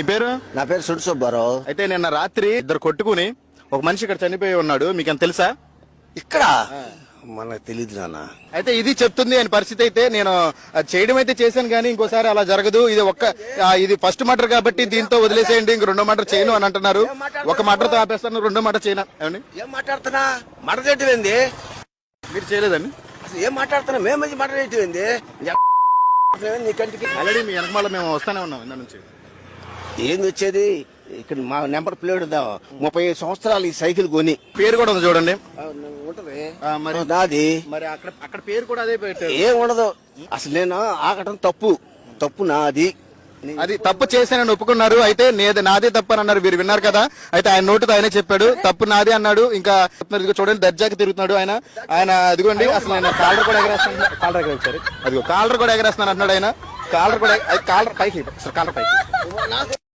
మీ పేరు? నా పేరు సుడు సుబ్బారావు. అయితే నిన్న రాత్రి ఇద్దరు కొట్టుకుని ఒక మనిషి ఇక్కడ చనిపోయి ఉన్నాడు. మీకు తెలుసా? ఇక్కడ? మనకు తెలియదు నాన్న. అయితే ఇది చెప్తుంది అని పరిస్థితి అయితే నేను చేయడం అయితే చేశాను కానీ ఇంకోసారి అలా జరగదు. ఇది ఒక్క ఇది ఫస్ట్ మటర్ కాబట్టి దీంతో వదిలేసేయండి ఇంక రెండో మటర్ చేయను అని అంటున్నారు. ఒక మటర్తో ఆపేస్తాను రెండో మటర్ చేయను. ఏమండి? ఏం మాట్లాడుతున్నా? మడ చేయటం ఏంది మీరు చేయలేదండి. అసలు ఏం మాట్లాడుతున్నా మేము మంచి మడ చేయటం ఏంది నీ కంటికి ఆల్రెడీ మీ వెనకమాల మేము వస్తానే ఉన్నాం ఇందా నుంచి. ఏంది వచ్చేది? ఇక్కడ మా నెంబర్ ప్లేట్ ఉందా? ముప్పై ఐదు సంవత్సరాలు ఈ సైకిల్ కొని. పేరు కూడా ఉంది చూడండి. ఉంటది. మరి నాది. మరి అక్కడ అక్కడ పేరు కూడా అదే పెట్టారు. ఏం ఉండదు. అసలు నేను ఆగటం తప్పు. తప్పు నాది. అది తప్పు చేశానని ఒప్పుకున్నారు. అయితే నేది నాదే తప్పు అని అన్నారు. మీరు విన్నారు కదా. అయితే ఆయన నోటితో ఆయనే చెప్పాడు. తప్పు నాదే అన్నాడు. ఇంకా చూడండి దర్జాకి తిరుగుతున్నాడు ఆయన. ఆయన అదిగోండి అసలు ఆయన కాలర్ కూడా ఎగరేస్తాను కాలర్ ఎగరేస్తారు అదిగో కాలర్ కూడా ఎగరేస్తున్నాను అంటున్నాడు ఆయన. కాలర్ కూడా కాలర్ పైకి అసలు కాలర్ పైకి.